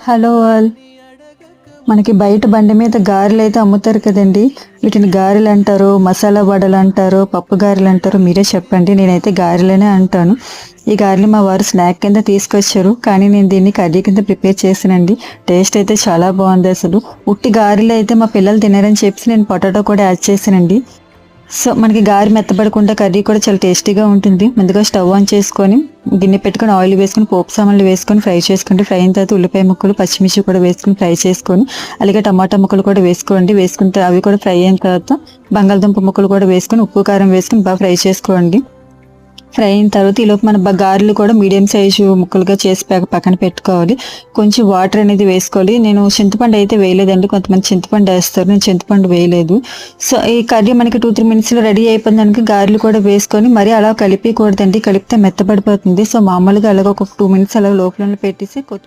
Hello all. మనకి బయట బండి మీద గారెలు అయితే అమ్ముతారు కదండి. వీటిని గారెలు అంటారు మసాలా వడలు అంటారు పప్పు గారెలు అంటారు మీరే చెప్పండి. నేనైతే గారెలనే అంటాను. ఈ గారెలు మా వారు స్నాక్ కింద తీసుకొచ్చారు. కానీ నేను దీన్ని కర్రీ కింద ప్రిపేర్ చేసానండి టేస్ట్ అయితే చాలా బాగుంది అసలు. ఉట్టి గారెలు అయితే మా పిల్లలు తినారని చెప్పి నేను పొటాటో కూడా యాడ్ చేసానండి సో మనకి గారి మెత్తబడకుండా కర్రీ కూడా చాలా టేస్టీగా ఉంటుంది. ముందుగా స్టవ్ ఆన్ చేసుకొని గిన్నె పెట్టుకొని ఆయిల్ వేసుకొని పోపు సామాన్లు వేసుకొని ఫ్రై చేసుకుంటే ఫ్రై అయిన తర్వాత ఉల్లిపాయ ముక్కలు పచ్చిమిర్చి కూడా వేసుకొని ఫ్రై చేసుకొని అలాగే టమాటా ముక్కలు కూడా వేసుకోండి. వేసుకుంటే అవి కూడా ఫ్రై అయిన తర్వాత బంగాళదుంప ముక్కలు కూడా వేసుకొని ఉప్పు కారం వేసుకొని బాగా ఫ్రై చేసుకోండి. ఫ్రై అయిన తర్వాత ఈలోపు మన గారెలు కూడా మీడియం సైజు ముక్కలుగా చేసి పక్కన పెట్టుకోవాలి. కొంచెం వాటర్ అనేది వేసుకోవాలి. నేను చింతపండు అయితే వేయలేదండి. కొంతమంది చింతపండు వేస్తారు. నేను చింతపండు వేయలేదు. సో ఈ కర్రీ మనకి టూ త్రీ మినిట్స్లో రెడీ అయిపోయిందానికి గారెలు కూడా వేసుకొని మరీ అలా కలిపి కూడదండి కలిపితే మెత్తపడిపోతుంది సో మామూలుగా అలాగ ఒక టూ మినిట్స్ అలా లోపల పెట్టేసి కొత్తిమీర